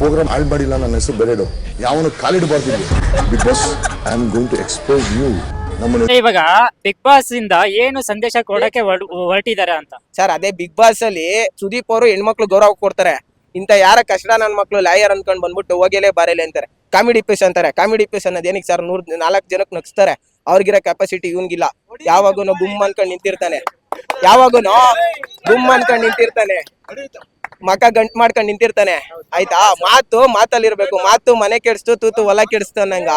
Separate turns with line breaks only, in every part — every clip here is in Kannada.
ಪ್ರೋಗ್ರಾಮ್ ಹಾಳು ಮಾಡಿಲ್ಲ ನನ್ನ ಹೆಸರು ಬೆರೆಡು. ಯಾವನು ಕಾಲಿಡಬಾರ್ದು big boss I am going to expose you ನಮ್ಮನ್ನು
ಇವಾಗ ಬಿಗ್ ಬಾಸ್ ಇಂದ ಏನು ಸಂದೇಶ ಕೊಡಕ್ಕೆ ಹೊರಟಿದ್ದಾರೆ ಅಂತ?
ಸರ್ ಅದೇ ಬಿಗ್ ಬಾಸ್ ಅಲ್ಲಿ ಸುದೀಪ್ ಅವರು ಹೆಣ್ಮಕ್ಳು ಗೌರವ ಕೊಡ್ತಾರೆ. ಇಂತ ಯಾರ ಕಷ್ಟ ನನ್ನ ಮಕ್ಳು ಲಾಯರ್ ಅನ್ಕೊಂಡ್ ಬಂದ್ಬಿಟ್ಟು ಹೋಗಲೇ ಬಾರೇಲೆ ಅಂತಾರೆ. ಕಾಮಿಡಿ ಪೀಸ್ ಅಂತಾರೆ. ಕಾಮಿಡಿ ಪೀಸ್ ಅನ್ನೋದು ಏನಕ್ಕೆ ಸರ್ ನೂರ್ ನಾಲ್ಕು ಜನಕ್ಕೆ ನಗ್ಸ್ತಾರೆ. ಅವ್ರಿಗಿರೋ ಕೆಪಾಸಿಟಿ ಇವನ್ಗಿಲ್ಲ. ಯಾವಾಗೂ ಗುಮ್ ಅನ್ಕೊಂಡ್ ನಿಂತಿರ್ತಾನೆ. ಯಾವಾಗೂ ಗುಮ್ ಅನ್ಕೊಂಡ್ ನಿಂತಿರ್ತಾನೆ. ಮಕ ಗಂಟ್ ಮಾಡ್ಕೊಂಡ್ ನಿಂತಿರ್ತಾನೆ. ಆಯ್ತಾ? ಮಾತು ಮಾತಲ್ಲಿ ಇರ್ಬೇಕು ಮಾತು ಮನೆ ಕೆಡಿಸ್ತು ತೂತು ಹೊಲ ಕೆಡ್ಸ್ತು ಅನ್ನಂಗ.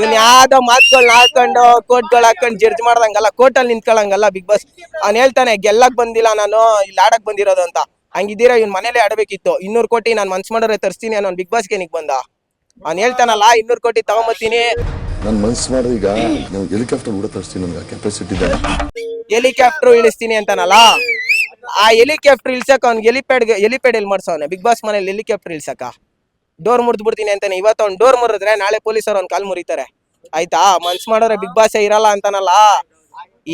ಇವ್ನ್ ಯಾವ್ದೋ ಮಾತುಗಳ್ ಹಾಕೊಂಡು ಕೋಟ್ಗಳು ಹಾಕೊಂಡ್ ಜಡ್ಜ್ ಮಾಡ್ದಂಗಲ್ಲ ಕೋರ್ಟಲ್ಲಿ ನಿಂತ್ಕೊಳಂಗಲ್ಲ ಬಿಗ್ ಬಾಸ್ ಅವ್ನ್ ಹೇಳ್ತಾನೆ ಗೆಲ್ಲಕ್ ಬಂದಿಲ್ಲ ನಾನು ಇಲ್ಲಿ ಆಡಕ್ ಬಂದಿರೋದು ಅಂತ. ಹಂಗಿದ್ದೀರಾ? ಇವ್ನ್ ಮನೇಲೆ ಆಡಬೇಕಿತ್ತು. ಇನ್ನೂರು ಕೋಟಿ ನಾನು ಮನ್ಸ್ ಮಾಡೋರೆ ತರ್ಸ್ತೀನಿ ಅನ್ನೋ ಬಿಗ್ ಬಾಸ್ಗೆ ನಿಕ್ ಬಂದ. ಅವ್ನ್ ಹೇಳ್ತಾನಲ್ಲ ಇನ್ನೂರು ಕೋಟಿ ತಗೊಂಬತ್ತೀನಿ.
ನನ್ನ ಮನ್ಸು ಮಾಡಿದ ಈಗ. ನೀವು ಹೆಲಿಕಾಪ್ಟರ್ ಕೂಡ ತರಿಸ್ತೀನಿ ನನಗೆ ಕೆಪಾಸಿಟಿ ಇದೆ.
ಹೆಲಿಕಾಪ್ಟರ್ ಇಳಿಸ್ತೀನಿ ಅಂತಾನಲ್ಲ? ಆ ಹೆಲಿಕಾಪ್ಟರ್ ಇಳ್ಸಕ್ ಅವ್ನ್ ಹೆಲಿಪ್ಯಾಡ್ ಹೆಲಿಪ್ಯಾಡ್ ಎಲ್ಲಿ ಬಿಗ್ ಬಾಸ್ ಮನೇಲಿ ಹೆಲಿಕಾಪ್ಟರ್ ಇಳ್ಸಕ ಡೋರ್ ಮುರಿದ್ ಬಿಡ್ತೀನಿ ಅಂತಾನೆ. ಇವತ್ತು ಅವ್ನ್ ಡೋರ್ ಮುರಿದ್ರೆ ನಾಳೆ ಪೊಲೀಸರು ಅವ್ನ್ ಕಾಲ್ ಮುರಿತಾರೆ. ಆಯ್ತಾ? ಮನ್ಸ್ ಮಾಡೋರೆ ಬಿಗ್ ಬಾಸ್ ಇರಲ್ಲ ಅಂತಾನಲ್ಲ?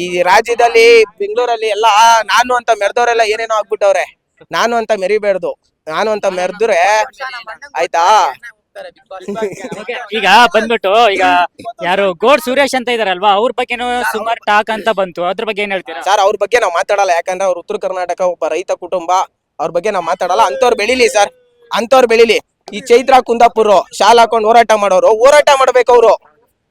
ಈ ರಾಜ್ಯದಲ್ಲಿ, ಬೆಂಗಳೂರಲ್ಲಿ ಎಲ್ಲ ನಾನು ಅಂತ ಮೆರೆದವರೆಲ್ಲ ಏನೇನೋ ಆಗ್ಬಿಟ್ಟವ್ರೆ. ನಾನು ಅಂತ ಮೆರಿಬೇಡ್ದು. ನಾನು ಅಂತ ಮೆರೆದ್ರೆ ಆಯ್ತಾ?
ಈಗ ಬಂದ್ಬಿಟ್ಟು ಈಗ ಯಾರು ಗೋಡ್ ಸುರೇಶ್ ಅಂತ ಇದಾರಲ್ವಾ? ಅವ್ರ ಬಗ್ಗೆನೂ ಸುಮಾರು ಟಾಕ್ ಅಂತ ಬಂತು. ಅದ್ರ ಬಗ್ಗೆ ಏನ್ ಹೇಳ್ತೀರಾ?
ಸರ್ ಅವ್ರ ಬಗ್ಗೆ ನಾವು ಮಾತಾಡಲ್ಲ. ಯಾಕಂದ್ರೆ ಅವ್ರ ಉತ್ತರ ಕರ್ನಾಟಕ ಒಬ್ಬ ರೈತ ಕುಟುಂಬ. ಅವ್ರ ಬಗ್ಗೆ ನಾವು ಮಾತಾಡಲ್ಲ. ಅಂತವ್ರು ಬೆಳಿಲಿ ಸರ್. ಅಂತವ್ರು ಬೆಳಿಲಿ. ಈ ಚೈತ್ರ ಕುಂದಾಪುರ ಶಾಲ್ ಹಾಕೊಂಡು ಹೋರಾಟ ಮಾಡೋರು ಹೋರಾಟ ಮಾಡ್ಬೇಕು ಅವರು.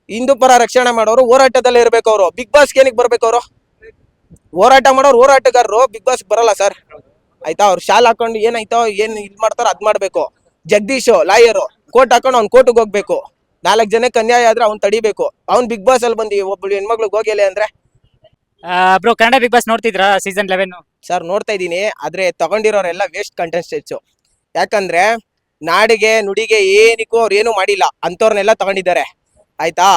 ಹಿಂದೂ ಪರ ರಕ್ಷಣೆ ಮಾಡೋರು ಹೋರಾಟದಲ್ಲಿ ಇರ್ಬೇಕು ಅವರು. ಬಿಗ್ ಬಾಸ್ ಏನಕ್ಕೆ ಬರ್ಬೇಕು ಅವರು? ಹೋರಾಟ ಮಾಡೋರು ಹೋರಾಟಗಾರರು ಬಿಗ್ ಬಾಸ್ ಬರಲ್ಲ ಸರ್. ಆಯ್ತಾ? ಅವ್ರು ಶಾಲ್ ಹಾಕೊಂಡು ಏನಾಯ್ತೋ ಏನ್ ಇದ್ ಮಾಡ್ತಾರೋ ಅದ್ ಮಾಡ್ಬೇಕು. ಜಗದೀಶ್ ಲಾಯರು. ಕೋರ್ಟ್ ಹಾಕೊಂಡು ಅವ್ನ್ ಕೋರ್ಟ್ಗೆ ಹೋಗ್ಬೇಕು. ನಾಲ್ಕು ಜನಕ್ಕೆ ಅನ್ಯಾಯ ಆದ್ರೆ ಅವ್ನ್ ತಡಿಬೇಕು. ಅವ್ನ್ ಬಿಗ್ ಬಾಸ್ ಅಲ್ಲಿ ಬಂದಿ ಒಬ್ಬಳು ಹೆಣ್ಮಗ್ಳಿಗೆ ಹೋಗಿಲ್ಲ ಅಂದ್ರೆ?
ಬ್ರೋ ಕನ್ನಡ ಬಿಗ್ ಬಾಸ್ ನೋಡ್ತಿದ್ರಾ ಸೀಸನ್ ಲೆವೆನ್
ಸರ್ ನೋಡ್ತಾ ಇದ್ದೀನಿ. ಆದ್ರೆ ತಗೊಂಡಿರೋರೆಲ್ಲ ವೇಸ್ಟ್ ಕಂಟೆಸ್ಟೆಂಟ್ಸ್ ಯಾಕಂದ್ರೆ ನಾಡಿಗೆ ನುಡಿಗೆ ಏನಕ್ಕೂ ಅವ್ರು ಏನು ಮಾಡಿಲ್ಲ. ಅಂಥವ್ರನ್ನೆಲ್ಲ ತಗೊಂಡಿದ್ದಾರೆ. ಆಯ್ತಾ?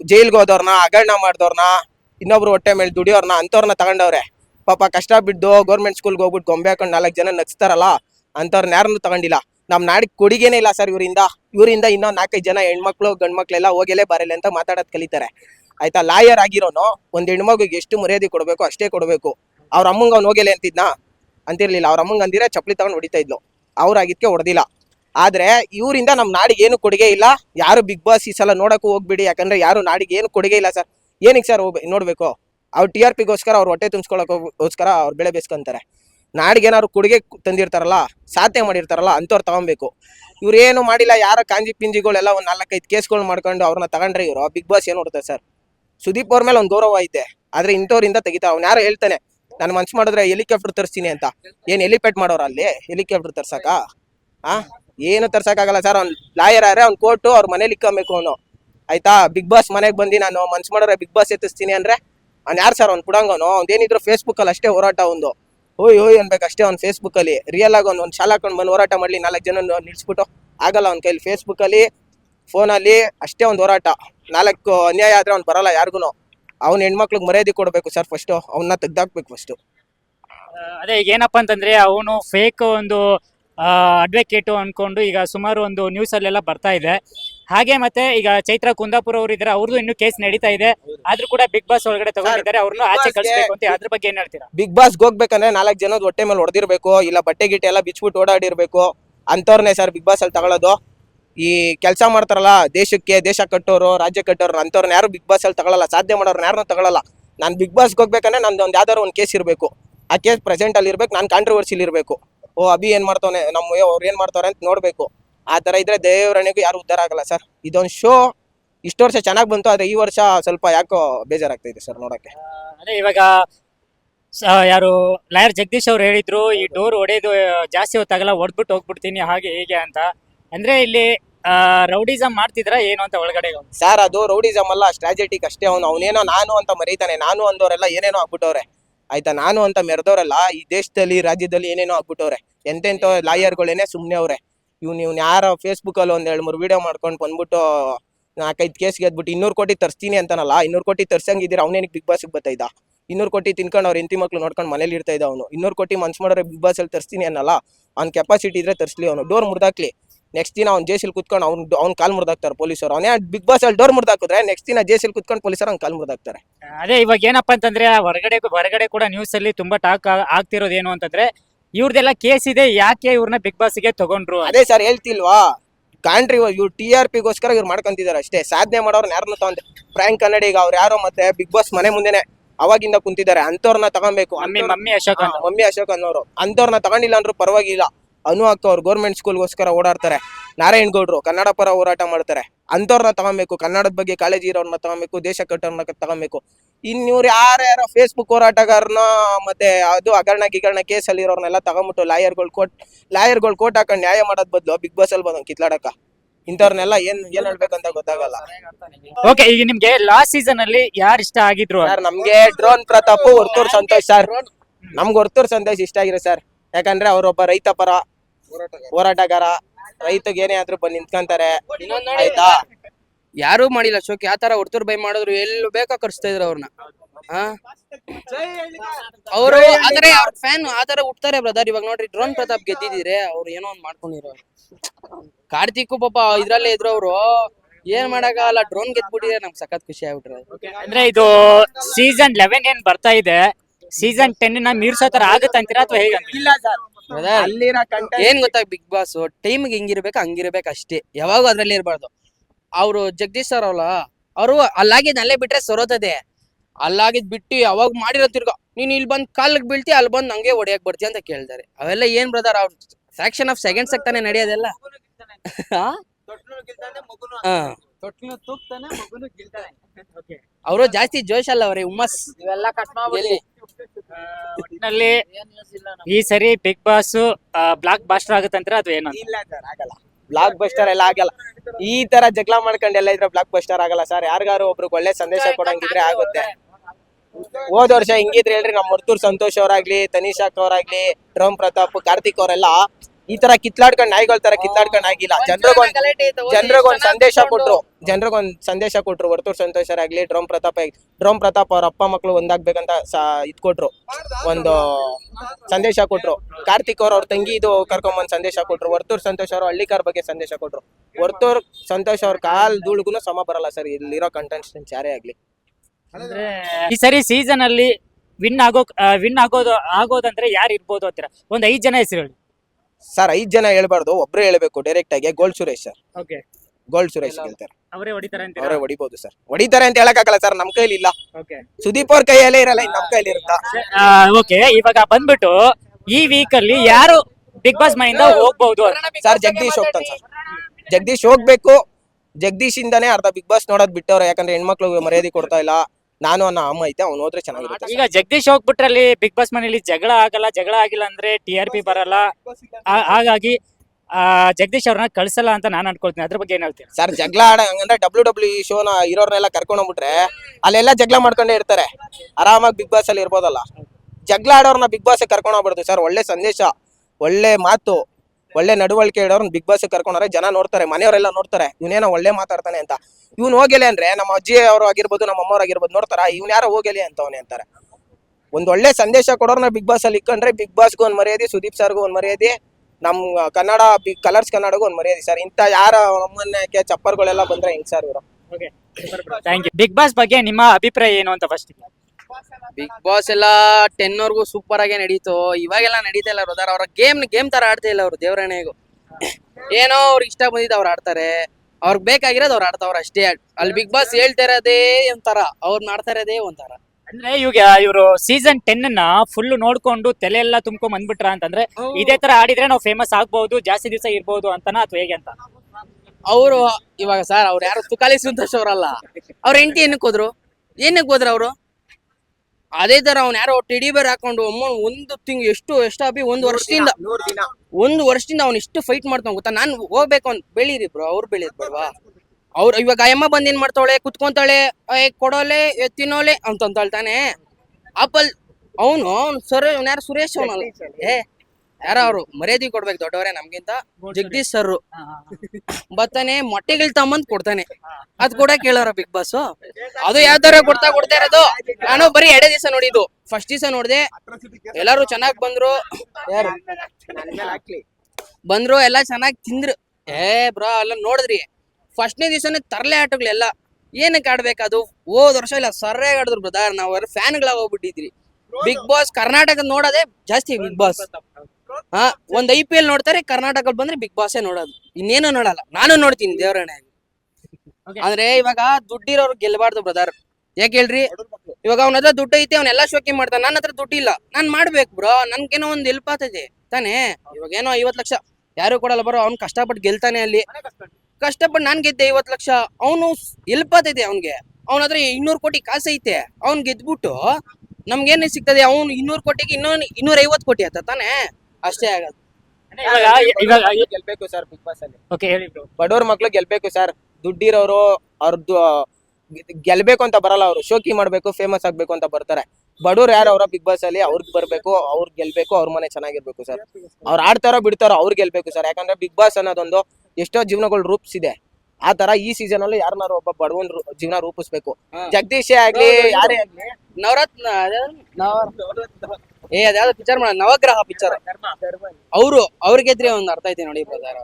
ಜೈಲ್ಗೆ ಹೋದವ್ರನ್ನ ಹಗರಣ ಮಾಡಿದವ್ರನ್ನ ಇನ್ನೊಬ್ರು ಹೊಟ್ಟೆ ಮೇಲೆ ದುಡಿಯೋರ್ನ ಅಂಥವ್ರನ್ನ ತಗೊಂಡವ್ರೆ. ಪಾಪ ಕಷ್ಟ ಬಿದ್ದು ಗೌರ್ಮೆಂಟ್ ಸ್ಕೂಲ್ಗೆ ಹೋಗ್ಬಿಟ್ಟು ಗೊಂಬೆ ಹಾಕೊಂಡು ನಾಲ್ಕು ಜನ ನಗ್ಸ್ತಾರಲ್ಲ ಅಂಥವ್ರನ್ನ ಯಾರನ್ನೂ ತಗೊಂಡಿಲ್ಲ. ನಮ್ಮ ನಾಡಿಗೆ ಕೊಡುಗೆನೇ ಇಲ್ಲ ಸರ್ ಇವರಿಂದ. ಇವರಿಂದ ಇನ್ನೂ ನಾಲ್ಕೈದು ಜನ ಹೆಣ್ಮಕ್ಳು, ಗಂಡ್ಮಕ್ಳೆಲ್ಲ ಹೋಗಲೇ ಬರಲ್ಲ ಅಂತ ಮಾತಾಡೋದು ಕಲಿತಾರೆ. ಆಯ್ತಾ? ಲಾಯರ್ ಆಗಿರೋನು, ಒಂದು ಹೆಣ್ಮಗುಗೆ ಎಷ್ಟು ಮರ್ಯಾದೆ ಕೊಡಬೇಕು ಅಷ್ಟೇ ಕೊಡಬೇಕು. ಅವ್ರ ಅಮ್ಮಂಗೆ ಅವ್ನು ಹೋಗಲೇ ಅಂತಿದ್ನಾ? ಅಂತಿರ್ಲಿಲ್ಲ. ಅವ್ರ ಅಮ್ಮಂಗೆ ಅಂದಿರ ಚಪ್ಪಲಿ ತಗೊಂಡು ಹೊಡಿತಾ ಇದ್ಲು. ಅವ್ರಾಗಿದ್ಕೆ ಹೊಡೆದಿಲ್ಲ. ಆದ್ರೆ ಇವರಿಂದ ನಮ್ಮ ನಾಡಿಗೆ ಏನು ಕೊಡುಗೆ ಇಲ್ಲ? ಯಾರು ಬಿಗ್ ಬಾಸ್ ಈ ಸಲ ನೋಡೋಕ್ಕೂ ಹೋಗ್ಬಿಡಿ. ಯಾಕಂದ್ರೆ ಯಾರು ನಾಡಿಗೆ ಏನು ಕೊಡುಗೆ ಇಲ್ಲ ಸರ್. ಏನಕ್ಕೆ ಸರ್ ಹೋಗ್ಬೇಕು ನೋಡಬೇಕು? ಅವ್ರು ಟಿ ಆರ್ ಪಿಗೋಸ್ಕರ ಅವ್ರ ಹೊಟ್ಟೆ ತುಂಬಿಸ್ಕೊಳಕ್ಕೋಸ್ಕರ ಅವ್ರು ಬೆಳೆ ಬೇಸ್ಕೊಂತಾರೆ. ನಾಡಿಗೆ ಏನಾದ್ರು ಕೊಡುಗೆ ತಂದಿರ್ತಾರಲ್ಲ ಸಾಧನೆ ಮಾಡಿರ್ತಾರಲ್ಲ, ಅಂಥವ್ರು ತಗೊಬೇಕು. ಇವ್ರು ಏನು ಮಾಡಿಲ್ಲ, ಯಾರ ಕಾಂಜಿ ಪಿಂಜಿಗಳೆಲ್ಲ ಒಂದು ನಾಲ್ಕೈದು ಕೇಸ್ಗಳು ಮಾಡ್ಕೊಂಡು ಅವ್ರನ್ನ ತಗೊಂಡ್ರೆ ಇವರು ಬಿಗ್ ಬಾಸ್ ಏನು ನೋಡ್ತಾರೆ ಸರ್? ಸುದೀಪ್ ಅವ್ರ ಮೇಲೆ ಒಂದು ಗೌರವ ಐತೆ, ಆದ್ರೆ ಇಂಥವ್ರಿಂದ ತೆಗಿತಾ ಅವ್ನು ಯಾರು ಹೇಳ್ತಾನೆ, ನಾನು ಮನ್ಸು ಮಾಡಿದ್ರೆ ಹೆಲಿಕಾಪ್ಟರ್ ತರಿಸ್ತೀನಿ ಅಂತ. ಏನು ಹೆಲಿಪ್ಯಾಡ್ ಮಾಡೋರ ಅಲ್ಲಿ? ಹೆಲಿಕಾಪ್ಟರ್ ತರ್ಸಕ? ಆ? ಏನು ತರ್ಸಕ್ಕಾಗಲ್ಲ ಸರ್, ಅವ್ನ್ ಲಾಯರ್ ಆದ್ರೆ ಅವ್ನು ಕೋರ್ಟು, ಅವ್ರ ಮನೇಲಿ ಇಕ್ಕಬೇಕು ಅವನು. ಆಯ್ತಾ? ಬಿಗ್ ಬಾಸ್ ಮನೆಗೆ ಬಂದು, ನಾನು ಮನ್ಸು ಮಾಡಿದ್ರೆ ಬಿಗ್ ಬಾಸ್ ಎತ್ತಿಸ್ತೀನಿ ಅಂದ್ರೆ, ಅವ್ನು ಯಾರು ಸರ್, ಅವ್ನು ಪುಡಂಗನು? ಅವ್ನೇನಿದ್ರು ಫೇಸ್ಬುಕ್ ಅಲ್ಲಿ ಅಷ್ಟೇ ಹೋರಾಟ ಒಂದು. ಓಯ್ ಹೋಯ್ ಅನ್ಬೇಕು ಅಷ್ಟೇ ಫೇಸ್ಬುಕ್ ಅಲ್ಲಿ. ರಿಯಲ್ ಆಗಿ ಒಂದು ಶಾಲೆ ಹಾಕೊಂಡು ಬಂದು ಹೋರಾಟ ಮಾಡ್ಲಿ, ನಾಲ್ಕು ಜನ ನಿಲ್ಸ್ಬಿಟ್ಟು. ಆಗಲ್ಲ ಅವ್ನ ಕೈಲಿ ಫೇಸ್ಬುಕ್ ಅಲ್ಲಿ ಅಷ್ಟೇ ಒಂದು ಹೋರಾಟ. ನಾಲ್ಕು ಅನ್ಯಾಯ ಆದ್ರೆ ಅವ್ನು ಬರಲ್ಲ ಯಾರಿಗೂ ಅವ್ನ ಹೆಣ್ಮಕ್ಳಿಗೆ ಮರ್ಯಾದೆ ಕೊಡಬೇಕು ಸರ್ ಫಸ್ಟ್ ಅವನ್ನ ತೆಗ್ದಾಕ್ಬೇಕು ಫಸ್ಟ್
ಅದೇ ಈಗ ಏನಪ್ಪಾ ಅಂತಂದ್ರೆ ಅವನು ಫೇಕ್ ಒಂದು ಅಡ್ವೊಕೇಟು ಅನ್ಕೊಂಡು ಈಗ ಸುಮಾರು ಒಂದು ನ್ಯೂಸ್ ಅಲ್ಲೆಲ್ಲ ಬರ್ತಾ ಇದೆ. ಹಾಗೆ ಮತ್ತೆ ಈಗ ಚೈತ್ರ ಕುಂದಾಪುರ ಅವರು ಇದ್ದಾರೆ ಅವ್ರದ್ದು ಇನ್ನು ಕೇಸ್ ನಡೀತಾ ಇದೆ. ಆದ್ರೂ ಕೂಡ ಬಿಗ್ ಬಾಸ್ ಒಳಗಡೆ ತಗೊಂಡಿದ್ದಾರೆ ಅವ್ರನ್ನು ಆಚೆ ಕಳಿಸಬೇಕು ಅಂತ ಅದ್ರ ಬಗ್ಗೆ ಏನ್ ಹೇಳ್ತೀರಾ?
ಬಿಗ್ ಬಾಸ್ ಹೋಗ್ಬೇಕಂದ್ರೆ ನಾಲ್ಕು ಜನದ ಹೊಟ್ಟೆ ಮೇಲೆ ಹೊಡೆದಿರ್ಬೇಕು ಇಲ್ಲ ಬಟ್ಟೆ ಗಿಟ್ಟೆ ಎಲ್ಲ ಬಿಚ್ಬಿಟ್ಟು ಓಡಾಡಿರ್ಬೇಕು. ಅಂತವ್ರನ್ನೇ ಸರ್ ಬಿಗ್ ಬಾಸ್ ಅಲ್ಲಿ ತಗೊಳ್ಳೋದು ಈ ಕೆಲಸ ಮಾಡ್ತಾರಲ್ಲ ದೇಶಕ್ಕೆ ದೇಶ ಕಟ್ಟೋರು ರಾಜ್ಯ ಕಟ್ಟೋರು ಅಂಥವ್ರನ್ನ ಯಾರು ಬಿಗ್ ಬಾಸ್ ಅಲ್ಲಿ ತಗೊಳ್ಳಲ್ಲ ಸಾಧ್ಯ ಮಾಡೋರು ಯಾರನ್ನೂ ತಗೊಳ್ಳಲ್ಲ ನಾನು ಬಿಗ್ ಬಾಸ್ಗೆ ಹೋಗ್ಬೇಕಂದ್ರೆ ನಂದು ಒಂದು ಯಾವ್ದಾದ್ರು ಒಂದು ಕೇಸ್ ಇರಬೇಕು. ಆ ಕೇಸ್ ಪ್ರೆಸೆಂಟ್ ಅಲ್ಲಿ ಇರ್ಬೇಕು ನಾನು ಕಾಂಟ್ರವರ್ಸಿಲಿ ಇರಬೇಕು. ಓ ಅಭಿ ಏನು ಮಾಡ್ತಾನೆ ನಮ್ಮ ಅವ್ರು ಏನು ಮಾಡ್ತಾರೆ ಅಂತ ನೋಡ್ಬೇಕು. ಆ ತರ ಇದ್ರೆ ದೇವರಣೆಗೂ ಯಾರು ಉದ್ಧಾರ ಆಗಲ್ಲ ಸರ್. ಇದೊಂದು ಶೋ ಇಷ್ಟು ವರ್ಷ ಚೆನ್ನಾಗಿ ಬಂತು ಆದ್ರೆ ಈ ವರ್ಷ ಸ್ವಲ್ಪ ಯಾಕೋ ಬೇಜಾರಾಗ್ತಾ ಇದೆ ಸರ್ ನೋಡಕ್ಕೆ.
ಅದೇ ಇವಾಗ ಸ- ಯಾರು ಲಾಯರ್ ಜಗದೀಶ್ ಅವ್ರು ಹೇಳಿದ್ರು ಈ ಡೋರ್ ಹೊಡೆದು ಜಾಸ್ತಿ ಹೊತ್ತಾಗಲ್ಲ ಹೊಡೆದ್ಬಿಟ್ಟು ಹೋಗ್ಬಿಡ್ತೀನಿ ಹಾಗೆ ಹೀಗೆ ಅಂತ. ಅಂದ್ರೆ ಇಲ್ಲಿ ರೌಡಿಸಮ್ ಮಾಡ್ತಿದ್ರ ಏನು ಅಂತ ಒಳಗಡೆ
ಸರ್ ಅದು ರೌಡಿಸಮ್ ಅಲ್ಲ ಸ್ಟ್ರಾಟಜಿಕ್ ಅಷ್ಟೇ. ಅವ್ನು ಅವನೇನೋ ನಾನು ಅಂತ ಮರೀತಾನೆ ನಾನು ಅಂದವರೆಲ್ಲ ಏನೇನೋ ಆಗ್ಬಿಟ್ಟವ್ರೆ. ಆಯ್ತಾ ನಾನು ಅಂತ ಮೆರೆದವರೆಲ್ಲ ಈ ದೇಶದಲ್ಲಿ ರಾಜ್ಯದಲ್ಲಿ ಏನೇನೋ ಆಗ್ಬಿಟ್ಟವ್ರೆ. ಎಂತೆಂಥ ಲಾಯರ್ಗಳೇನೆ ಸುಮ್ಮನೆ ಅವ್ರೆ. ಇವ್ನು ಇವ್ನು ಯಾರ ಫೇಸ್ಬುಕ್ ಅಲ್ಲಿ ಒಂದ್ ಎರಡು ಮೂರು ವಿಡಿಯೋ ಮಾಡ್ಕೊಂಡು ಬಂದ್ಬಿಟ್ಟು, ನಾಲ್ಕೈದು ಕೇಸ್ ಗೆದ್ಬಿಟ್ಟು ಇನ್ನೂರು ಕೋಟಿ ತರ್ಸ್ತೀನಿ ಅಂತಾನಲ್ಲ, ಇನ್ನೂರು ಕೋಟಿ ತರ್ಸಂಗಿದ್ದೀರ ಅವನೇನಿಗೆ ಬಿಗ್ ಬಾಸ್ಗೆ ಬತ್ತೈದ ಇನ್ನೂರು ಕೋಟಿ ತಿನ್ಕೊಂಡು ಅವ್ರ ಹೆಂಡತಿ ಮಕ್ಳು ನೋಡ್ಕೊಂಡು ಮನೇಲಿ ಇರ್ತಾ ಇದ್ದ ಅವನು. ಇನ್ನೂರು ಕೋಟಿ ಮನ್ಸು ಮಾಡೋರೆ ಬಿಗ್ ಬಾಸ್ ಅಲ್ಲಿ ತರ್ಸ್ತೀನಿ ಅನ್ನಲ್ಲ, ಅವ್ನ ಕೆಪಾಸಿಟಿ ಇದ್ರೆ ತರಿಸ್ಲಿ ಅವನು. ಡೋರ್ ಮುರ್ದಾಕ್ಲಿ. ನೆಕ್ಸ್ಟ್ ದಿನ ಅವ್ನು ಜೇಸಿಲ್ ಕುತ್ಕೊಂಡು ಅವ್ನು ಅವ್ನು ಕಾಲ್ ಮುರ್ದಾಕ್ತಾರೆ ಪೊಲೀಸರು ಅವನೇ ಬಿಗ್ ಬಾಸ್ ಅಲ್ಲಿ ಡೋರ್ ಮುರ್ದಾಕಿದ್ರೆ ನೆಕ್ಸ್ಟ್ ದಿನ ಜೇಸಿಲ್ ಕುತ್ಕೊಂಡು ಪೊಲೀಸರು ಅವ್ನು ಕಾಲ್ ಮುರ್ದಾಕ್ತಾರೆ.
ಅದೇ ಇವಾಗ ಏನಪ್ಪಾ ಅಂತಂದ್ರೆ ಹೊರಗಡೆ ಹೊರಗಡೆ ಕೂಡ ನ್ಯೂಸ್ ಅಲ್ಲಿ ತುಂಬಾ ಟಾಕ್ ಆಗ್ತಿರೋದು ಏನು ಅಂತಂದ್ರೆ ಇವ್ರದೆಲ್ಲ ಕೇಸ್ ಇದೆ ಯಾಕೆ ಇವ್ರನ್ನ ಬಿಗ್ ಬಾಸ್ಗೆ ತಗೊಂಡ್ರು
ಅದೇ ಸರ್ ಹೇಳ್ತಿಲ್ವಾ? ಕಾಂಟ್ರಿ ಇವ್ರು ಟಿ ಆರ್ ಪಿಗೋಸ್ಕರ ಇವ್ರು ಮಾಡ್ಕೊಂತಿದಾರೆ ಅಷ್ಟೇ. ಸಾಧನೆ ಮಾಡೋರ್ನ ಯಾರನ್ನ ತಗೊಂಡ್ ಕನ್ನಡ ಈಗ ಅವ್ರು ಯಾರೋ ಮತ್ತೆ ಬಿಗ್ ಬಾಸ್ ಮನೆ ಮುಂದೆನೆ ಅವಾಗಿಂದ ಕುಂತಿದ್ದಾರೆ ಅಂತವ್ರನ್ನ ತಗೊಬೇಕು.
ಮಮ್ಮಿ ಮಮ್ಮಿ ಅಶೋಕ್ ಅಂತ
ಮಮ್ಮಿ ಅಶೋಕ್ ಅನ್ನೋರು. ಅಂತವ್ರನ್ನ ತಗೊಂಡಿಲ್ಲ ಅಂದ್ರೂ ಪರವಾಗಿಲ್ಲ. ಅನು ಅಕ್ಕ ಅವ್ರು ಗೌರ್ಮೆಂಟ್ ಸ್ಕೂಲ್ಗೋಸ್ಕರ ಓಡಾಡ್ತಾರೆ. ನಾರಾಯಣ್ ಗೌಡ್ರು ಕನ್ನಡ ಪರ ಹೋರಾಟ ಮಾಡ್ತಾರೆ. ಅಂತವ್ರನ್ನ ತಗೊಬೇಕು. ಕನ್ನಡದ ಬಗ್ಗೆ ಕಾಲೇಜ್ ಇರೋರ್ನ ತಗೊಬೇಕು. ದೇಶ ಕಟ್ಟೋರ್ನ ತಗೊಬೇಕು. ಇನ್ ಇವ್ರು ಯಾರ್ಯಾರೋ ಫೇಸ್ಬುಕ್ ಹೋರಾಟಗಾರನ ಮತ್ತೆ ಅದು ಹಗರಣ ಗಿಗರಣ ಕೇಸಲ್ಲಿ ಇರೋರ್ನೆಲ್ಲ ತಗೊಂಬಿಟ್ಟು ಲಾಯರ್ಗಳು ಕೋಟ್ ಲಾಯರ್ಗಳು ಕೋಟ್ ಹಾಕೊಂಡು ನ್ಯಾಯ ಮಾಡೋದ್ ಬದಲು ಬಿಗ್ ಬಾಸ್ ಅಲ್ಲಿ ಬಂದಂಗೆ ಕಿತ್ಲಾಡಕ. ಇಂಥವ್ರನ್ನೆಲ್ಲ ಏನ್ ಏನ್ ಹೇಳ್ಬೇಕಂತ ಗೊತ್ತಾಗಲ್ಲ.
ಓಕೆ ಈಗ ನಿಮ್ಗೆ ಲಾಸ್ಟ್ ಸೀಸನ್ ಅಲ್ಲಿ ಯಾರು ಇಷ್ಟ ಆಗಿದ್ರು
ಸರ್ ನಮ್ಗೆ ಡ್ರೋನ್ ಪ್ರತಾಪ್ ಹೊರ್ತೂರ್ ಸಂತೋಷ್ ಸರ್ ನಮ್ಗೆ ಹೊರ್ತೂರ್ ಸಂತೋಷ್ ಇಷ್ಟ ಆಗಿದೆ ಸರ್ ಯಾಕಂದ್ರೆ ಅವರೊಬ್ಬ ರೈತ ಪರ ಹೋರಾಟಗಾರ. ರೈತಗೆ ಏನೇ ಆದ್ರೂ ಬಂದು ನಿಂತ್ಕೊಂತಾರೆ. ಆಯ್ತಾ?
ಯಾರು ಮಾಡಿಲ್ಲ ಅಶೋಕ್ ಯಾವ ತರ ಹೊರ್ತೂರ್ ಬೈ ಮಾಡಿದ್ರು ಎಲ್ಲಿ ಬೇಕಾ ಕರ್ಸ್ತಾ ಇದ್ರು ಅವ್ರನ್ನ ಅವರು ಆದ್ರೆ ಅವ್ರ ಫ್ಯಾನ್ ಆತರ ಹುಟ್ತಾರೆ ಬ್ರದರ್. ಇವಾಗ ನೋಡ್ರಿ ಡ್ರೋನ್ ಪ್ರತಾಪ್ ಗೆದ್ದಿದ್ರೆ ಅವ್ರು ಏನೋ ಒಂದ್ ಮಾಡ್ಕೊಂಡಿರೋ. ಕಾರ್ತಿಕ್ ಪಾಪ ಇದ್ರಲ್ಲೇ ಇದ್ರು ಅವ್ರು. ಏನ್ ಮಾಡಕ್ಕಾಗಲ್ಲ ಡ್ರೋನ್ ಗೆದ್ಬಿಟ್ಟಿದ್ರೆ ನಮ್ಗೆ ಸಖತ್ ಖುಷಿ ಆಗ್ಬಿಟ್ರೆ.
ಅಂದ್ರೆ ಇದು ಸೀಸನ್ ಲೆವೆನ್ ಏನ್ ಬರ್ತಾ ಇದೆ? ಸೀಸನ್ ಟೆನ್ನ ಮೀರ್ಸೋ ತರ ಆಗುತ್ತೆ ಅಂತೀರಾ ಅಥವಾ ಹೇಗ
ಇಲ್ಲ ಸರ್.
ಬ್ರದರ್
ಅಲ್ಲಿರೋ ಕಂಟೆಂಟ್
ಏನ್ ಗೊತ್ತಾ ಬಿಗ್ ಬಾಸ್? ಟೈಮ್ಗೆ ಹಿಂಗಿರ್ಬೇಕು ಹಂಗಿರ್ಬೇಕು ಅಷ್ಟೇ. ಯಾವಾಗ ಅದ್ರಲ್ಲಿ ಇರಬಾರ್ದು. ಅವರು ಜಗದೀಶ್ ಸರ್ ಅವಲ್ಲ ಅವರು ಅಲ್ಲಾಗಿದ್ ಅಲ್ಲೇ ಬಿಟ್ರೆ ಸರೋತದೆ. ಅಲ್ಲಾಗಿದ್ ಬಿಟ್ಟು ಯಾವಾಗ ಮಾಡಿರೋ ತಿರ್ಗ ನೀನ್ ಇಲ್ಲಿ ಬಂದ್ ಕಾಲಿಗೆ ಬೀಳ್ತಿ ಅಲ್ಲಿ ಬಂದ್ ನಂಗೆ ಹೊಡಿಯಕ್ ಬರ್ತಿ ಅಂತ ಕೇಳ್ತಾರೆ. ಅವೆಲ್ಲ ಏನ್ ಬ್ರದರ್ ಅವ್ರ ಫ್ರಾಕ್ಷನ್ ಆಫ್ ಸೆಕೆಂಡ್ಸ್ ಆಗ್ತಾನೆ ನಡೆಯೋದೆಲ್ಲ? ಹಾ? ಹಾ. ಅವರು ಜಾಸ್ತಿ ಜೋಶ್ ಅಲ್ಲ ಅವ್ರೆ ಹುಮ್ಮಸ್. ಕಷ್ಟ
ಒಟ್ಟಿನಲ್ಲಿ ಈ ಸರಿ ಬಿಗ್ ಬಾಸ್ ಬ್ಲಾಕ್ ಬಾಸ್ಟರ್ ಆಗುತ್ತೆ ಅದು ಅಥವಾ ಏನು
ಇಲ್ಲ ಸರ್ ಆಗಲ್ಲ. ಬ್ಲಾಕ್ ಬಸ್ಟರ್ ಎಲ್ಲ ಆಗಲ್ಲ. ಈ ತರ ಜಗಳ ಮಾಡ್ಕೊಂಡು ಎಲ್ಲ ಇದ್ರೆ ಬ್ಲಾಕ್ ಬಸ್ಟರ್ ಆಗಲ್ಲ ಸರ್ ಯಾರಿಗಾರು ಒಬ್ರಿಗೆ ಒಳ್ಳೆ ಸಂದೇಶ ಕೊಡಂಗಿದ್ರೆ ಆಗುತ್ತೆ. ಹೋದ ವರ್ಷ ಹಿಂಗಿದ್ರೆ ಹೇಳ್ರಿ ನಮ್ಮ ಮುರ್ತೂರ್ ಸಂತೋಷ್ ಅವರಾಗ್ಲಿ ತನಿಷಾಕ್ ಅವರಾಗ್ಲಿ ರೋಮ್ ಪ್ರತಾಪ್ ಕಾರ್ತಿಕ್ ಅವರೆಲ್ಲ ಈ ತರ ಕಿತ್ಲಾಡ್ಕೊಂಡ್ ನಾಯಿಗಳ ತರ ಕಿತ್ಲಾಡ್ಕೊಂಡ್ ಆಗಿಲ್ಲ ಜನರಿಗೊಂದ್ ಜನರಿಗೊಂದ್ ಸಂದೇಶ ಕೊಟ್ರು. ಜನರಿಗೊಂದ್ ಸಂದೇಶ ಕೊಟ್ರು. ವರ್ತೂರ್ ಸಂತೋಷರಾಗ್ಲಿ ಡ್ರೋಮ್ ಪ್ರತಾಪ್ ಆಗಿ ಡ್ರೋಮ್ ಪ್ರತಾಪ್ ಅವ್ರ ಅಪ್ಪ ಮಕ್ಳು ಒಂದಾಗ್ಬೇಕಂತ ಸಾ ಇದ್ ಕೊಟ್ರು. ಒಂದು ಸಂದೇಶ ಕೊಟ್ರು. ಕಾರ್ತಿಕ್ ಅವ್ರ ಅವ್ರ ತಂಗಿ ಇದು ಕರ್ಕೊಂಬಂದ್ ಸಂದೇಶ ಕೊಟ್ರು. ವರ್ತೂರ್ ಸಂತೋಷ್ ಅವ್ರ ಹಳ್ಳಿಕಾರ್ ಬಗ್ಗೆ ಸಂದೇಶ ಕೊಟ್ರು. ವರ್ತೂರ್ ಸಂತೋಷ್ ಅವ್ರ ಕಾಲ್ ಧೂಳ್ಗುನು ಸಮ ಬರಲ್ಲ ಸರ್. ಇಲ್ಲಿರೋ ಕಂಟೆಂಟ್ಸ್ ಯಾರೇ ಆಗ್ಲಿ.
ಈ ಸರಿ ಸೀಸನ್ ಅಲ್ಲಿ ವಿನ್ ಆಗೋ ವಿನ್ ಆಗೋದು ಆಗೋದಂದ್ರೆ ಯಾರು ಇರ್ಬೋದು ಅಂತೀರಾ? ಒಂದ್ ಐದ್ ಜನ ಹೆಸರು ಹೇಳಿ.
ಸರ್ ಐದ್ ಜನ ಹೇಳ್ಬಾರ್ದು. ಒಬ್ರೇ ಹೇಳ್ಬೇಕು ಡೈರೆಕ್ಟ್ ಆಗಿ. Gold Suresh sir
okay
gold Suresh ಹೇಳ್ತಾರೆ
ಅವರೇ ಹೊಡಿತಾರೆ ಅಂತೀರಾ?
ಅವರೇ ಹೊಡಿಬಹುದು ಸರ್ ಹೊಡಿತಾರೆ ಅಂತ ಹೇಳಕ್ಕಾಗಲ್ಲ ಸರ್ ನಮ್ ಕೈಲಿ ಇಲ್ಲ.
ಓಕೆ
ಸುದೀಪ್ ಅವ್ರ ಕೈಯಲ್ಲೇ ಇರಲ್ಲ ಇನ್ ನಮ್ ಕೈಲಿ ಇರುತ್ತಾ?
ಓಕೆ ಇವಾಗ ಬಂದ್ಬಿಟ್ಟು ಈ ವೀಕ್ ಅಲ್ಲಿ ಯಾರು ಬಿಗ್ ಬಾಸ್ ಮನೆಯಿಂದ ಹೋಗ್ಬಹುದು
ಸರ್ ಜಗದೀಶ್ ಹೋಗ್ತಾನೆ ಸರ್ ಜಗದೀಶ್ ಹೋಗ್ಬೇಕು. ಜಗದೀಶ್ ಇಂದಾನೇ ಅರ್ಧ ಬಿಗ್ ಬಾಸ್ ನೋಡೋದ್ ಬಿಟ್ಟವ್ರೆ. ಯಾಕಂದ್ರೆ ಹೆಣ್ಮಕ್ಳು ಮರ್ಯಾದೆ ಕೊಡ್ತಾ ಇಲ್ಲ. ನಾನು ಅನ್ನೋ ಅಮ್ಮ ಐತೆ ಅವ್ನು ಹೋದ್ರೆ ಚೆನ್ನಾಗಿರುತ್ತೆ.
ಈಗ ಜಗದೀಶ್ ಹೋಗ್ಬಿಟ್ರೆ ಅಲ್ಲಿ ಬಿಗ್ ಬಾಸ್ ಮನೇಲಿ ಜಗಳ ಆಗಲ್ಲ ಜಗಳ ಆಗಿಲ್ಲ ಅಂದ್ರೆ ಟಿ ಆರ್ ಪಿ ಬರಲ್ಲ. ಆ- ಹಾಗಾಗಿ ಆ, ಜಗದೀಶ್ ಅವ್ರನ್ನ ಕಳ್ಸಲ್ಲ ಅಂತ ನಾನು ಅನ್ಕೊಳ್ತೀನಿ. ಅದ್ರ ಬಗ್ಗೆ ಏನ್ ಹೇಳ್ತೀನಿ
ಸರ್ ಜಗಳ ಆಡಂಗಂದ್ರೆ ಡಬ್ಲ್ಯೂ ಡಬ್ಲ್ಯೂ ಈ ಶೋನ ಇರೋರ್ನೆಲ್ಲ ಕರ್ಕೊಂಡು ಹೋಗ್ಬಿಟ್ರೆ ಅಲ್ಲೆಲ್ಲ ಜಗಳ ಮಾಡ್ಕೊಂಡೇ ಇರ್ತಾರೆ. ಆರಾಮಾಗಿ ಬಿಗ್ ಬಾಸ್ ಅಲ್ಲಿ ಇರ್ಬೋದಲ್ಲ. ಜಗಳ ಆಡೋರ್ನ ಬಿಗ್ ಬಾಸ್ ಕರ್ಕೊಂಡು ಹೋಗ್ಬಿಡ್ದು ಸರ್. ಒಳ್ಳೆ ಸಂದೇಶ ಒಳ್ಳೆ ಮಾತು. ಒಳ್ಳೆ ನಡವಳಿಕೆ ಇಡೋರ್ನ ಬಿಗ್ ಬಾಸ್ ಕರ್ಕೊಂಡ್ರೆ ಜನ ನೋಡ್ತಾರೆ, ಮನೆಯವರೆಲ್ಲ ನೋಡ್ತಾರೆ, ಇವನೇನೋ ಒಳ್ಳೆ ಮಾತಾಡ್ತಾನೆ ಅಂತ. ಇವ್ನು ಹೋಗಿಲ್ಲ ಅಂದ್ರೆ ನಮ್ಮ ಅಜ್ಜಿ ಅವರು ಆಗಿರ್ಬೋದು, ನಮ್ಮ ಅಮ್ಮವ್ರು ಆಗಿರ್ಬೋದು ನೋಡ್ತಾರ? ಇವ್ನ ಯಾರೋ ಹೋಗಲಿ ಅಂತವನೇ ಅಂತಾರೆ. ಒಂದ್ ಒಳ್ಳೆ ಸಂದೇಶ ಕೊಡೋರ್ನ ಬಿಗ್ ಬಾಸ್ ಅಲ್ಲಿ ಇಕ್ಕಂಡ್ರೆ ಬಿಗ್ ಬಾಸ್ಗೂ ಒಂದ್ ಮರ್ಯಾದೆ, ಸುದೀಪ್ ಸರ್ಗೂ ಒಂದ್ ಮರ್ಯಾದೆ, ನಮ್ ಕನ್ನಡ ಬಿಗ್ ಕಲರ್ಸ್ ಕನ್ನಡಗೂ ಒಂದ್ ಮರ್ಯಾದೆ ಸರ್ ಇಂತ ಯಾರ ನಮ್ಮನ್ನಕ್ಕೆ ಚಪ್ಪರ್ಗಳೆಲ್ಲ ಬಂದ್ರೆ ಹೆಂಗ್ ಸರ್ ಇವರು?
ಬಿಗ್ ಬಾಸ್ ಬಗ್ಗೆ ನಿಮ್ಮ ಅಭಿಪ್ರಾಯ ಏನು ಅಂತ ಫಸ್ಟ್
ಬಿಗ್ ಬಾಸ್ ಎಲ್ಲ ಟೆನ್ ವರ್ಗೂ ಸೂಪರ್ ಆಗೇ ನಡೀತು. ಇವಾಗೆಲ್ಲ ನಡೀತಾ ಇಲ್ಲ ಬ್ರದರ್. ಅವ್ರ ಗೇಮ್ ಗೇಮ್ ತರ ಆಡ್ತಾ ಇಲ್ಲ ಅವ್ರು ದೇವರಣೆಗೂ ಏನೋ ಅವ್ರಿಗೆ ಇಷ್ಟ ಬಂದಿದ್ದು ಅವ್ರು ಆಡ್ತಾರೆ. ಅವ್ರಿಗೆ ಬೇಕಾಗಿರೋದು ಅವ್ರು ಆಡ್ತಾವ್ರ ಅಷ್ಟೇ. ಅಲ್ಲಿ ಬಿಗ್ ಬಾಸ್ ಹೇಳ್ತಾ ಇರೋದೇ ಒಂಥರ. ಅವ್ರು ಮಾಡ್ತಾ ಇರೋದೇ ಒಂಥರ.
ಅಂದ್ರೆ ಇವಾಗ ಇವರು ಸೀಸನ್ ಟೆನ್ನ ಫುಲ್ ನೋಡ್ಕೊಂಡು ತಲೆ ಎಲ್ಲ ತುಂಬ್ಕೊಂಡ್ ಬಂದ್ಬಿಟ್ರ ಅಂತಂದ್ರೆ ಇದೇ ತರ ಆಡಿದ್ರೆ ನಾವು ಫೇಮಸ್ ಆಗ್ಬಹುದು ಜಾಸ್ತಿ ದಿವಸ ಇರ್ಬೋದು ಅಂತನಾ ಅಥವಾ ಹೇಗೆ ಅಂತ?
ಅವರು ಇವಾಗ ಸರ್ ಅವ್ರು ಯಾರು ತುಕಾಲಿ ಸಂತೋಷ್ ಅವರಲ್ಲ ಅವ್ರ ಹೆಂಡತಿ ಏನಕ್ಕೆ ಹೋದ್ರು? ಏನಕ್ಕೆ ಹೋದ್ರು ಅವರು? ಅದೇ ತರ ಅವ್ನು ಯಾರೋ ಟಿಡಿ ಬೇರೆ ಹಾಕೊಂಡು ಅಮ್ಮ ಒಂದು ತಿಂಗ್ ಎಷ್ಟು ಎಷ್ಟು ಅಭಿ ಒಂದು ವರ್ಷದಿಂದ ಒಂದು ವರ್ಷದಿಂದ ಅವ್ನು ಇಷ್ಟು ಫೈಟ್ ಮಾಡ್ತಾವ ಗೊತ್ತಾ? ನಾನು ಹೋಗ್ಬೇಕು ಅಂತ ಬೆಳೀರಿ ಬ್ರೋ ಅವ್ರು ಬೆಳೀರಿ ಬರ್ವಾ ಅವ್ರು ಇವಾಗ ಅಯ್ಯಮ್ಮ ಬಂದ್ ಏನ್ ಮಾಡ್ತಾಳೆ ಕುತ್ಕೊಂತಾಳೆ ಕೊಡೋಲೆ ತಿನ್ನೋಲೆ ಅಂತ ಅಂತಾಳ್ ತಾನೆ. ಆಪಲ್ ಅವನು ಸರ್ ಅವ್ನು ಯಾರು ಸುರೇಶ್ ಅವನಲ್ಲ? ಏ ಯಾರ ಅವರು ಮರ್ಯಾದೆ ಕೊಡ್ಬೇಕು ದೊಡ್ಡವರೇ ನಮ್ಗಿಂತ. ಜಗದೀಶ್ ಸರ್ ಬರ್ತಾನೆ ಮೊಟ್ಟೆಗಳು ತಮ್ಮಂದ್ ಕೊಡ್ತಾನೆ. ಅದ್ ಕೂಡ ಕೇಳಾರ ಬಿಗ್ ಬಾಸ್. ಅದು ಯಾವ ತರ ಕೊಡ್ತಾ ಕೊಡ್ತಾ ಇರೋದು? ನಾನು ಬರೀ ಎರಡೇ ದಿವಸ ನೋಡಿದ್ದು. ಫಸ್ಟ್ ದಿವಸ ನೋಡಿದೆ. ಎಲ್ಲಾರು ಚೆನ್ನಾಗ್ ಬಂದ್ರು. ಯಾರು? ಬಂದ್ರು ಎಲ್ಲಾ ಚೆನ್ನಾಗ್ ತಿಂದ್ರು. ಏ ಬ್ರೋ ಎಲ್ಲ ನೋಡಿದ್ರಿ. ಫಸ್ಟ್ನೇ ದಿವಸನೇ ತರಲೆ ಆಟಗಳೆಲ್ಲ. ಏನಕ್ಕೆ ಆಡ್ಬೇಕು ಅದು ಹೋದ್ ವರ್ಷ ಇಲ್ಲ ಸರ್ಯಾಗಿ ಆಡಿದ್ರು ಬ್ರದರ್. ನಾವು ಫ್ಯಾನ್ಗಳಾಗ ಹೋಗ್ಬಿಟ್ಟಿದ್ರಿ ಬಿಗ್ ಬಾಸ್ ಕರ್ನಾಟಕ ನೋಡೋದೇ ಜಾಸ್ತಿ ಬಿಗ್ ಬಾಸ್. ಹಾ ಒಂದ್ ಐ ಪಿ ಎಲ್ ನೋಡ್ತಾರೆ ಕರ್ನಾಟಕ ಬಂದ್ರೆ ಬಿಗ್ ಬಾಸೇ ನೋಡೋದು. ಇನ್ನೇನು ನೋಡಲ್ಲ. ನಾನು ನೋಡ್ತೀನಿ ದೇವರಣೆ. ಅಂದ್ರೆ ಇವಾಗ ದುಡ್ಡಿರೋರು ಗೆಲ್ಲಬಾರ್ದು ಬ್ರದರ್ ಯಾಕೆ ಹೇಳ್ರಿ? ಇವಾಗ ಅವನ ಹತ್ರ ದುಡ್ಡು ಐತೆ ಅವ್ನೆಲ್ಲ ಶೋಕಿ ಮಾಡ್ತಾನೆ. ನನ್ನ ಹತ್ರ ದುಡ್ಡು ಇಲ್ಲ. ನಾನ್ ಮಾಡ್ಬೇಕು ಬ್ರೋ ನನ್ಗೇನೋ ಒಂದ್ ಹೆಲ್ಪ್ ಆಗ್ತದೆ ತಾನೇ? ಇವಾಗ ಏನೋ ಐವತ್ ಲಕ್ಷ. ಯಾರು ಕೊಡಲ್ಲ ಬರೋ ಅವ್ನ್ ಕಷ್ಟಪಟ್ಟು ಗೆಲ್ತಾನೆ ಅಲ್ಲಿ. ಕಷ್ಟಪಟ್ಟು. ನಾನ್ ಗೆದ್ದೆ ಐವತ್ ಲಕ್ಷ. ಅವನು ಹೆಲ್ಪ್ ಆಗ್ತೈತೆ ಅವ್ನ್ಗೆ. ಅವನ ಹತ್ರ ಇನ್ನೂರು ಕೋಟಿ ಕಾಸು ಐತೆ. ಅವ್ನ್ ಗೆದ್ಬಿಟ್ಟು ನಮ್ಗೇನು ಸಿಗ್ತದೆ? ಅವ್ನು ಇನ್ನೂರು ಕೋಟಿಗೆ ಇನ್ನೊಂದು ಇನ್ನೂರ ಐವತ್ತು ಕೋಟಿ ಆತ ತಾನೇ? ಅಷ್ಟೇ ಆಗೋದು
ಇವಾಗ
ಗೆಲ್ಬೇಕು ಸರ್ ಬಿಗ್ ಬಾಸ್ ಅಲ್ಲಿ.
ಓಕೆ ಹೇಳಿ ಬ್ರೋ
ಬಡವ್ರ ಮಕ್ಳು ಗೆಲ್ಬೇಕು ಸರ್ ದುಡ್ಡಿರೋರು ಅವ್ರದ್ದು ಗೆಲ್ಬೇಕು ಅಂತ ಬರಲ್ಲ ಅವರು. ಶೋಕಿ ಮಾಡ್ಬೇಕು ಫೇಮಸ್ ಆಗ್ಬೇಕು ಅಂತ ಬರ್ತಾರೆ. ಬಡವ್ರು ಯಾರು ಅವರ ಬಿಗ್ ಬಾಸ್ ಅಲ್ಲಿ? ಅವ್ರಿಗೆ ಬರ್ಬೇಕು ಅವ್ರ್ ಗೆಲ್ಬೇಕು ಅವ್ರ ಮನೆ ಚೆನ್ನಾಗಿರ್ಬೇಕು ಸರ್ ಅವ್ರು ಆಡ್ತಾರೋ ಬಿಡ್ತಾರೋ ಅವ್ರ್ ಗೆಲ್ಬೇಕು ಸರ್ ಯಾಕಂದ್ರೆ ಬಿಗ್ ಬಾಸ್ ಅನ್ನೋದೊಂದು ಎಷ್ಟೋ ಜೀವನಗಳು ರೂಪಿಸಿದೆ. ಆ ತರ ಈ ಸೀಸನ್ ಅಲ್ಲಿ ಯಾರನ್ನಾರು ಒಬ್ಬ ಬಡವನ್ ಜೀವನ ರೂಪಿಸ್ಬೇಕು. ಜಗದೀಶೇ ಆಗ್ಲಿ ಯಾರೇ ಆಗ್ಲಿ.
ನವರತ್ನ. ಏ ಅದ್ಯಾವ್ದು ಪಿಕ್ಚರ್ ಮಾಡ ನವಗ್ರಹ ಪಿಕ್ಚರ್ ಅವರು ಅವ್ರ ಗೆದ್ರೆ ಒಂದ್ ಅರ್ಥ ಐತಿ ನೋಡಿ ಬ್ರದರ್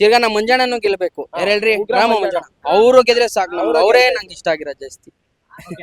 ತಿರ್ಗಾ ಮಂಜಣ್ಣನು ಗೆಲ್ಬೇಕು. ಯಾರು ಹೇಳ್ರಿ? ರಾಮ ಮುಂಜಾನ. ಅವರು ಗೆದ್ರೆ ಸಾಕು. ನಮ್ಗೆ ಅವರೇ ನಂಗೆ ಇಷ್ಟ ಆಗಿರೋದು ಜಾಸ್ತಿ.